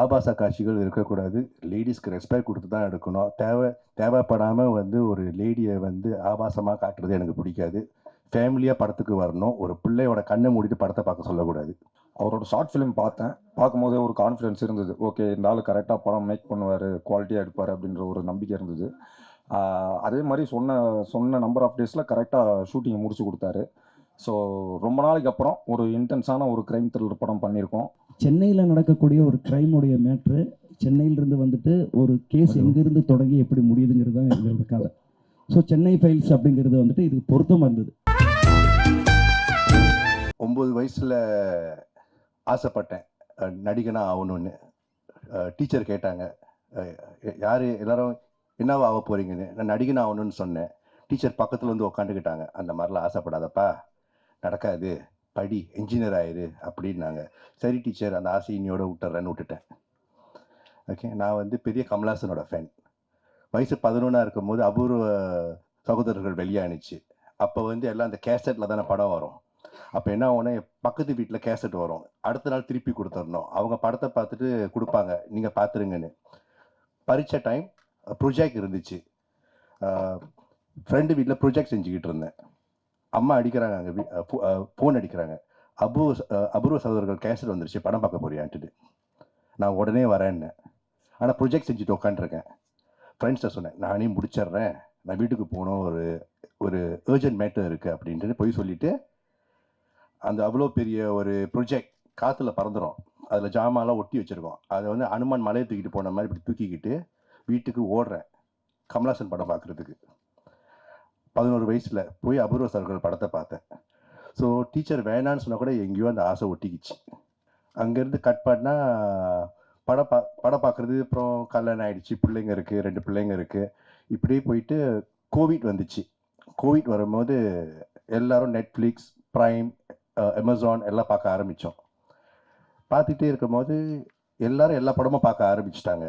ஆபாச காட்சிகள் இருக்கக்கூடாது. லேடிஸ்க்கு ரெஸ்பெக்ட் கொடுத்து தான் எடுக்கணும். தேவை தேவைப்படாமல் வந்து ஒரு லேடியை வந்து ஆபாசமாக காட்டுறது எனக்கு பிடிக்காது. ஃபேமிலியாக படத்துக்கு வரணும். ஒரு பிள்ளையோட கண்ணை மூடிட்டு படத்தை பார்க்க சொல்லக்கூடாது. அவரோட ஷார்ட் ஃபிலிம் பார்த்தேன். பார்க்கும்போதே ஒரு கான்ஃபிடன்ஸ் இருந்தது. ஓகே இந்த ஆள் கரெக்டாக படம் மேக் பண்ணுவார் குவாலிட்டியாக எடுப்பார் அப்படின்ற ஒரு நம்பிக்கை இருந்தது. அதே மாதிரி சொன்ன சொன்ன நம்பர் ஆஃப் டேஸில் கரெக்டாக ஷூட்டிங் முடிச்சு கொடுத்தாரு. ஸோ ரொம்ப நாளைக்கு அப்புறம் ஒரு இன்டென்ஸான ஒரு க்ரைம் த்ரில்லர் படம் பண்ணியிருக்கோம். சென்னையில் நடக்கக்கூடிய ஒரு கிரைமுடைய மேட்ரு சென்னையிலிருந்து வந்துட்டு ஒரு கேஸ் எங்கேருந்து தொடங்கி எப்படி முடியுதுங்கிறது தான் எங்களோட கதை. ஸோ சென்னை ஃபைல்ஸ் அப்படிங்கிறது வந்துட்டு இதுக்கு பொருத்தமாக இருந்தது. ஒம்பது வயசில் ஆசைப்பட்டேன். அஹ் நடிகனா ஆகணும்னு. டீச்சர் கேட்டாங்க. யார் எல்லாரும் என்னவா ஆக போகிறீங்கன்னு நான் நடிகனா ஆகணும்னு சொன்னேன். டீச்சர் பக்கத்தில் வந்து உக்காந்துக்கிட்டாங்க. அந்த மாதிரிலாம் ஆசைப்படாதப்பா. நடக்காது. படி என்ஜினியர் ஆயிரு அப்படின்னாங்க. சரி டீச்சர் அந்த ஆசை விட்டுறேன்னு விட்டுட்டேன். ஓகே நான் வந்து பெரிய கமலாசனோட ஃபேன் வயசு பதினொன்றா இருக்கும்போது அபூர்வ சகோதரர்கள் வெளியானுச்சு. அப்போ வந்து எல்லாம் அந்த கேசட்டில் தானே படம் வரும். அப்போ என்ன ஆகும்னா பக்கத்து வீட்டில் கேசட் வரும். அடுத்த நாள் திருப்பி கொடுத்துடணும். அவங்க படத்தை பார்த்துட்டு கொடுப்பாங்க. நீங்கள் பார்த்துருங்கன்னு. பரீட்சை டைம் ப்ரொஜெக்ட் இருந்துச்சு. ஃப்ரெண்டு வீட்டில் ப்ரொஜெக்ட் செஞ்சுக்கிட்டு இருந்தேன். அம்மா அடிக்கிறாங்க அங்கே ஃபோன் அடிக்கிறாங்க. அபூர்வ அபூர்வ சகோதரர்கள் கேசட் வந்துருச்சு படம் பார்க்க போறியான்ட்டு நான் உடனே வரேன்னு. ஆனால் ப்ரொஜெக்ட் செஞ்சுட்டு உட்காந்துருக்கேன் ஃப்ரெண்ட்ஸ்கிட்ட சொன்னேன் நானே முடிச்சிடுறேன். நான் வீட்டுக்கு போகணும் ஒரு ஒரு ஏர்ஜென்ட் மேட்டர் இருக்குது அப்படின்ட்டு போய் சொல்லிவிட்டு அந்த அவ்வளோ பெரிய ஒரு ப்ரொஜெக்ட் காற்றுல பறந்துடும் அதில் ஜாமான்லாம் ஒட்டி வச்சுருக்கோம். அதை வந்து அனுமான் மலையை தூக்கிட்டு போன மாதிரி இப்படி தூக்கிக்கிட்டு வீட்டுக்கு ஓடுறேன். கமலாசன் படம் பார்க்குறதுக்கு. பதினோரு வயசில் போய் அபூர்வ சார்கள் படத்தை பார்த்தேன். ஸோ டீச்சர் வேணான்னு சொன்னால் கூட எங்கேயோ அந்த ஆசை ஒட்டிக்கிச்சு. அங்கேருந்து கட் பண்ணால் படம் பா படம் பார்க்குறது அப்புறம் கல்யாணம் ஆகிடுச்சு பிள்ளைங்க இருக்குது ரெண்டு பிள்ளைங்க இருக்குது இப்படியே போயிட்டு கோவிட் வந்துச்சு. கோவிட் வரும்போது எல்லாரும் நெட்ஃப்ளிக்ஸ் ப்ரைம் அமேசான் எல்லாம் பார்க்க ஆரம்பித்தோம் பார்த்துட்டே இருக்கும்போது எல்லாரும் எல்லா படமும் பார்க்க ஆரம்பிச்சிட்டாங்க.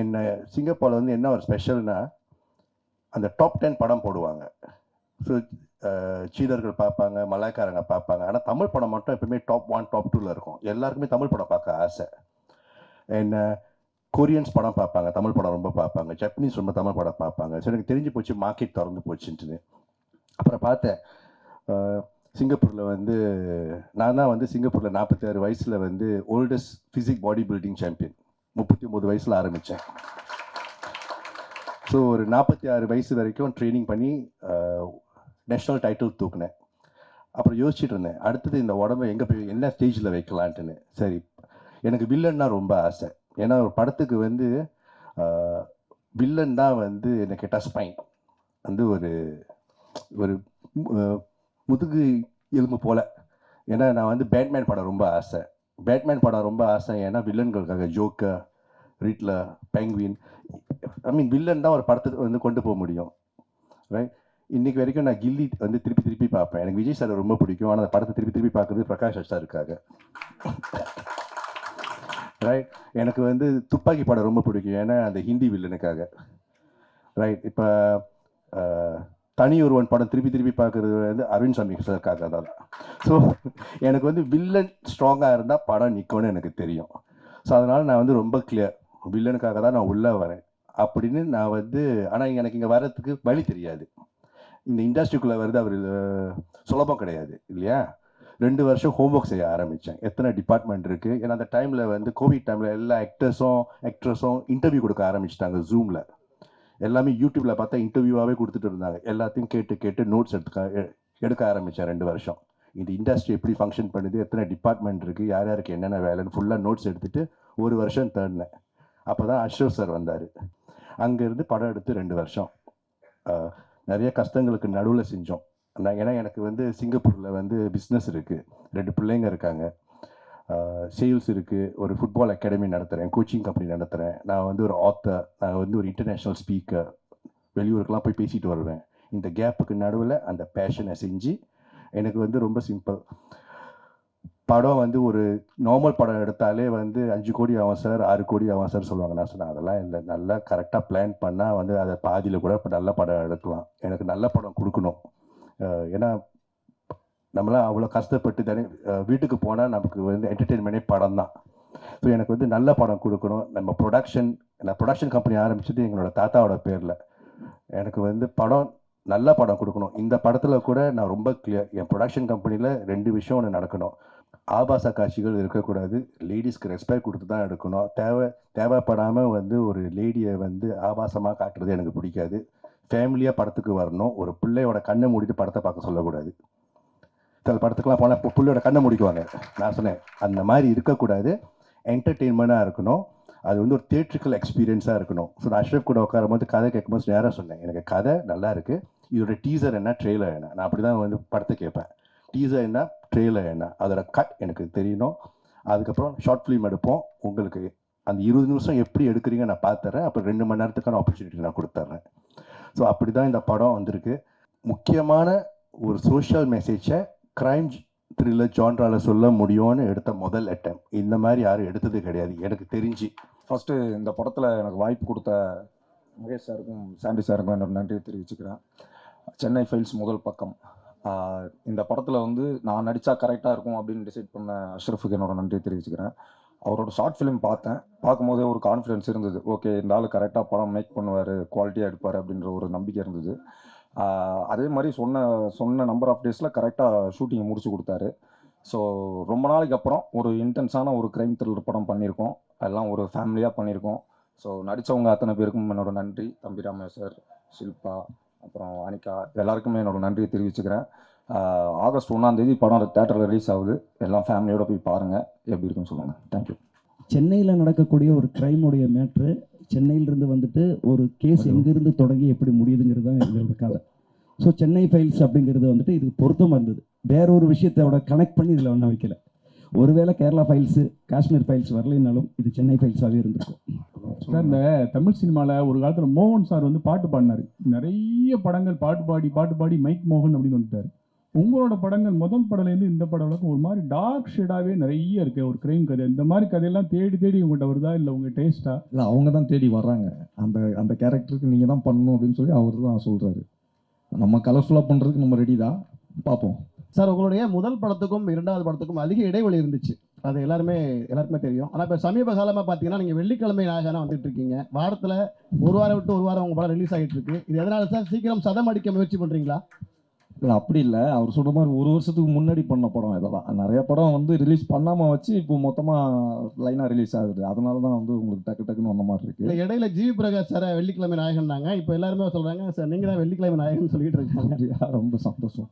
என்ன சிங்கப்பூரில் வந்து என்ன ஒரு ஸ்பெஷல்னால் அந்த டாப் டென் படம் போடுவாங்க. ஸோ சீனர்கள் பார்ப்பாங்க மலாய்க்காரங்க பார்ப்பாங்க. ஆனால் தமிழ் படம் மட்டும் எப்பவுமே டாப் ஒன் டாப் டூவில் இருக்கும். எல்லாருக்குமே தமிழ் படம் பார்க்க ஆசை. என்ன கொரியன்ஸ் படம் பார்ப்பாங்க தமிழ் படம் ரொம்ப பார்ப்பாங்க. ஜப்பனீஸ் ரொம்ப தமிழ் படம் பார்ப்பாங்க. ஸோ எனக்கு தெரிஞ்சு போச்சு மார்க்கெட் திறந்து போச்சுன்ட்டுன்னு. அப்புறம் பார்த்தேன் சிங்கப்பூரில் வந்து நான் தான் வந்து சிங்கப்பூரில் நாற்பத்தி ஆறு வயசில் வந்து oldest physique body building champion முப்பத்தி ஒம்பது வயசில் ஆரம்பித்தேன் ஸோ ஒரு நாற்பத்தி ஆறு வயசு வரைக்கும் ட்ரைனிங் பண்ணி நேஷ்னல் டைட்டில் தூக்குனேன். அப்புறம் யோசிச்சுட்டு இருந்தேன் அடுத்தது இந்த உடம்பை எங்கே போய் என்ன ஸ்டேஜில் வைக்கலான்ட்டுன்னு. சரி எனக்கு வில்லன்னா ரொம்ப ஆசை. ஏன்னா ஒரு படத்துக்கு வந்து வில்லன் தான் வந்து எனக்கு கேட்டால் ஸ்பைன் வந்து ஒரு ஒரு முதுகு எலும்பு போல. ஏன்னா நான் வந்து பேட்மேன் படம் ரொம்ப ஆசை. பேட்மேன் படம் ரொம்ப ஆசை. ஏன்னா வில்லன்களுக்காக Joker Riddler Penguin I mean villain தான் ஒரு படத்துக்கு வந்து கொண்டு போக முடியும். ரைட் இன்னைக்கு வரைக்கும் நான் கில்லி வந்து திருப்பி திருப்பி பார்ப்பேன். எனக்கு விஜய் சார் ரொம்ப பிடிக்கும். ஆனால் அந்த படத்தை திருப்பி திருப்பி பார்க்குறது பிரகாஷ் சார் இருக்காங்க. ரைட் எனக்கு வந்து துப்பாக்கி படம் ரொம்ப பிடிக்கும். ஏன்னா அந்த ஹிந்தி வில்லனுக்காக. ரைட் இப்போ தனி ஒருவன் படம் திருப்பி திருப்பி பார்க்குறது வந்து அரவிந்த் சாமி சாருக்காக தான். ஸோ எனக்கு வந்து வில்லன் ஸ்ட்ராங்காக இருந்தால் படம் நிற்கும்னு எனக்கு தெரியும். ஸோ அதனால் நான் வந்து ரொம்ப கிளியர் வில்லனுக்காக தான் நான் உள்ளே வரேன். அப்படின்னு நான் வந்து ஆனால் எனக்கு இங்கே வர்றதுக்கு வழி தெரியாது. இந்த இண்டஸ்ட்ரிக்குள்ளே வருது அவர் சுலபம் கிடையாது இல்லையா? ரெண்டு வருஷம் ஹோம்ஒர்க் செய்ய ஆரம்பித்தேன் எத்தனை டிபார்ட்மெண்ட் இருக்குது ஏன்னா அந்த டைமில் வந்து கோவிட் டைமில் எல்லா ஆக்டர்ஸும் ஆக்ட்ரஸும் இன்டர்வியூ கொடுக்க ஆரம்பிச்சிட்டாங்க ஜூமில் எல்லாமே யூடியூப்பில் பார்த்தா இன்டர்வியூவாகவே கொடுத்துட்டு இருந்தாங்க. எல்லாத்தையும் கேட்டு கேட்டு நோட்ஸ் எடுத்துக்க எ- எடுக்க ஆரம்பித்தேன் ரெண்டு வருஷம். இந்த இண்டஸ்ட்ரி எப்படி ஃபங்க்ஷன் பண்ணுது? எத்தனை டிபார்ட்மெண்ட் இருக்குது யார் யாருக்கு என்னென்ன வேலைன்னு ஃபுல்லாக நோட்ஸ் எடுத்துகிட்டு ஒரு வருஷம் தேடினேன். அப்போ தான் அஷ்ரப் சார் வந்தார். அங்கேருந்து படம் எடுத்து ரெண்டு வருஷம். நிறைய கஷ்டங்களுக்கு நடுவில் செஞ்சோம். நான் ஏன்னா எனக்கு வந்து சிங்கப்பூரில் வந்து பிஸ்னஸ் இருக்குது ரெண்டு பிள்ளைங்க இருக்காங்க. சேல்ஸ் இருக்குது ஒரு ஃபுட்பால் அகாடமி நடத்துகிறேன் கோச்சிங் கம்பெனி நடத்துகிறேன் நான் வந்து ஒரு ஆத்தர் நான் வந்து ஒரு இன்டர்நேஷ்னல் ஸ்பீக்கர் வெளியூருக்கெலாம் போய் பேசிட்டு வருவேன். இந்த கேப்புக்கு நடுவில் அந்த பேஷனை செஞ்சு எனக்கு வந்து ரொம்ப சிம்பிள் படம் வந்து ஒரு நார்மல் படம் எடுத்தாலே வந்து அஞ்சு கோடி ஆகும் சார் ஆறு கோடி ஆகும் சார் சொல்லுவாங்க நான் சொன்னேன். அதெல்லாம் இல்லை. நல்லா கரெக்டாக பிளான் பண்ணால் வந்து அதை பாதியில் கூட இப்போ நல்ல படம் எடுக்கலாம். எனக்கு நல்ல படம் கொடுக்கணும். ஏன்னா நம்மளாம் அவ்வளோ கஷ்டப்பட்டு தானே வீட்டுக்கு போனால் நமக்கு வந்து என்டர்டெயின்மெண்ட்டே படம் தான். ஸோ எனக்கு வந்து நல்ல படம் கொடுக்கணும். நம்ம ப்ரொடக்ஷன் நான் ப்ரொடக்ஷன் கம்பெனி ஆரம்பிச்சது எங்களோட தாத்தாவோட பேரில். எனக்கு வந்து படம் நல்ல படம் கொடுக்கணும். இந்த படத்தில் கூட நான் ரொம்ப கிளியர் என் ப்ரொடக்ஷன் கம்பெனியில் ரெண்டு விஷயம் ஒன்று நடக்கணும். ஆபாச காட்சிகள் இருக்கக்கூடாது. லேடிஸ்க்கு ரெஸ்பெக்ட் கொடுத்து தான் எடுக்கணும். தேவை தேவைப்படாமல் வந்து ஒரு லேடியை வந்து ஆபாசமாக காட்டுறது எனக்கு பிடிக்காது. ஃபேமிலியாக படத்துக்கு வரணும். ஒரு பிள்ளையோட கண்ணை மூடிட்டு படத்தை பார்க்க சொல்லக்கூடாது. சில படத்துக்கெலாம் போனால் பிள்ளையோட கண்ணை முடிக்குவாங்க. நான் சொன்னேன் அந்த மாதிரி இருக்கக்கூடாது. என்டர்டெயின்மெண்ட்டாக இருக்கணும். அது வந்து ஒரு தியேட்ரிக்கல் எக்ஸ்பீரியன்ஸாக இருக்கணும். ஸோ நான் அஷ்ரஃப் கூட உட்காரும்போது கதை கேட்கும்போது நேராக சொன்னேன் எனக்கு கதை நல்லா இருக்குது இதோட டீசர் என்ன ட்ரெய்லர் என்ன? நான் அப்படி தான் வந்து படத்தை கேட்பேன். டீசர் என்ன? ட்ரெய்லர் என்ன? அதோட கட் எனக்கு தெரியணும். அதுக்கப்புறம் ஷார்ட் ஃபிலிம் எடுப்போம். உங்களுக்கு அந்த இருபது நிமிஷம் எப்படி எடுக்கிறீங்க நான் பார்த்துறேன். அப்புறம் ரெண்டு மணி நேரத்துக்கான ஆப்பர்ச்சுனிட்டி நான் கொடுத்துட்றேன் ஸோ அப்படி தான் இந்த படம் வந்திருக்கு. முக்கியமான ஒரு சோஷியல் மெசேஜை க்ரைம் த்ரில்லர் ஜான்ரால சொல்ல முடியும்னு எடுத்த முதல் அட்டம் இந்த மாதிரி யாரும் எடுத்தது கிடையாது. எனக்கு தெரிஞ்சு. ஃபஸ்ட்டு இந்த படத்தில் எனக்கு வாய்ப்பு கொடுத்த மகேஷ் சாருக்கும் சாண்டி சாருக்கும் என்னோட நன்றியை தெரிவிச்சுக்கிறேன். சென்னை ஃபைல்ஸ் முதல் பக்கம். இந்த படத்தில் வந்து நான் நடித்தா கரெக்டாக இருக்கும் அப்படின்னு டிசைட் பண்ண அஷ்ரஃபுக்கு என்னோட நன்றியை தெரிவிச்சுக்கிறேன். அவரோட ஷார்ட் ஃபிலிம் பார்த்தேன். பார்க்கும்போதே ஒரு கான்ஃபிடன்ஸ் இருந்தது. ஓகே இந்த ஆள் கரெக்டாக படம் மேக் பண்ணுவார் குவாலிட்டியாக எடுப்பார் அப்படின்ற ஒரு நம்பிக்கை இருந்தது. அதே மாதிரி சொன்ன சொன்ன நம்பர் ஆஃப் டேஸில் கரெக்டாக ஷூட்டிங் முடிச்சு கொடுத்தாரு. ஸோ ரொம்ப நாளைக்கு அப்புறம் ஒரு இன்டென்ஸான ஒரு க்ரைம் த்ரில்லர் படம் பண்ணியிருக்கோம். எல்லாம் ஒரு ஃபேமிலியாக பண்ணியிருக்கோம். ஸோ நடித்தவங்க அத்தனை பேருக்கும் என்னோட நன்றி. தம்பி ராமேஸ்வர் ஷில்பா அப்புறம் அனிகா எல்லாருக்குமே என்னோட நன்றியை தெரிவிச்சுக்கிறேன். ஆகஸ்ட் ஒன்றாம் தேதி படம் தேட்டரில் ரிலீஸ் ஆகுது. எல்லாம் ஃபேமிலியோட போய் பாருங்கள் எப்படி இருக்குன்னு சொல்லுங்கள் தேங்க்யூ சென்னையில் நடக்கக்கூடிய ஒரு கிரைமுடைய மேட்ரு சென்னையிலிருந்து வந்துட்டு ஒரு கேஸ் எங்கிருந்து தொடங்கி எப்படி முடியுதுங்கிறது தான் இதோட கதை. ஸோ சென்னை ஃபைல்ஸ் அப்படிங்கிறது வந்துட்டு இதுக்கு பொருத்தமாக இருந்தது. வேற ஒரு விஷயத்தோட கனெக்ட் பண்ணி இதில் ஒன்றும் வைக்கல. ஒருவேளை கேரளா ஃபைல்ஸு காஷ்மீர் ஃபைல்ஸ் வரலைனாலும் இது சென்னை ஃபைல்ஸாகவே இருந்திருக்கும். சார் இந்த தமிழ் சினிமாவில் ஒரு காலத்தில் மோகன் சார் வந்து பாட்டு பாடினார். நிறைய படங்கள் பாட்டு பாடி பாட்டு பாடி மைக் மோகன் அப்படின்னு வந்துட்டார். உங்களோட படங்கள் முதல் படம்லேருந்து இந்த படம் வரைக்கும் ஒரு மாதிரி டார்க் ஷேடாகவே நிறைய இருக்கு. ஒரு கிரைம் கதை. இந்த மாதிரி கதையெல்லாம் தேடி தேடி உங்கள்கிட்ட வருதா? இல்லை உங்கள் டேஸ்ட்டா இல்லை அவங்க தான் தேடி வர்றாங்க. அந்த அந்த கேரக்டருக்கு நீங்கள் தான் பண்ணணும் அப்படின்னு சொல்லி அவர் தான் சொல்கிறாரு நம்ம கலர்ஃபுல்லாக பண்ணுறதுக்கு நம்ம ரெடி தான். பார்ப்போம் சார் உங்களுடைய முதல் படத்துக்கும் இரண்டாவது படத்துக்கும் அதிக இடைவெளி இருந்துச்சு. அது எல்லாருமே எல்லாருக்குமே தெரியும். ஆனால் இப்போ சமீப காலமாக பார்த்தீங்கன்னா நீங்கள் வெள்ளிக்கிழமை நாயகனாக வந்துட்டு இருக்கீங்க வாரத்தில் ஒரு வாரம் விட்டு ஒரு வாரம் உங்கள் படம் ரிலீஸ் ஆகிட்டு இருக்கு இது எதனால சார்? சீக்கிரம் சதம் அடிக்க முயற்சி பண்ணுறீங்களா இல்லை அப்படி இல்லை. அவர் சொல்கிற மாதிரி ஒரு வருஷத்துக்கு முன்னாடி பண்ண படம் இதெல்லாம். நிறைய படம் வந்து ரிலீஸ் பண்ணாமல் வச்சு இப்போ மொத்தமாக லைனாக ரிலீஸ் ஆகுது. அதனால தான் வந்து உங்களுக்கு டக்கு டக்குன்னு வந்த மாதிரி இல்லை இருக்குது இடையில ஜிவி பிரகாஷ் சார் வெள்ளிக்கிழமை நாயகன்னாங்க. இப்போ எல்லாருமே சொல்கிறாங்க சார் நீங்கள் தான் வெள்ளிக்கிழமை நாயகன் சொல்லிட்டு இருக்காங்க. ரொம்ப சந்தோஷம்.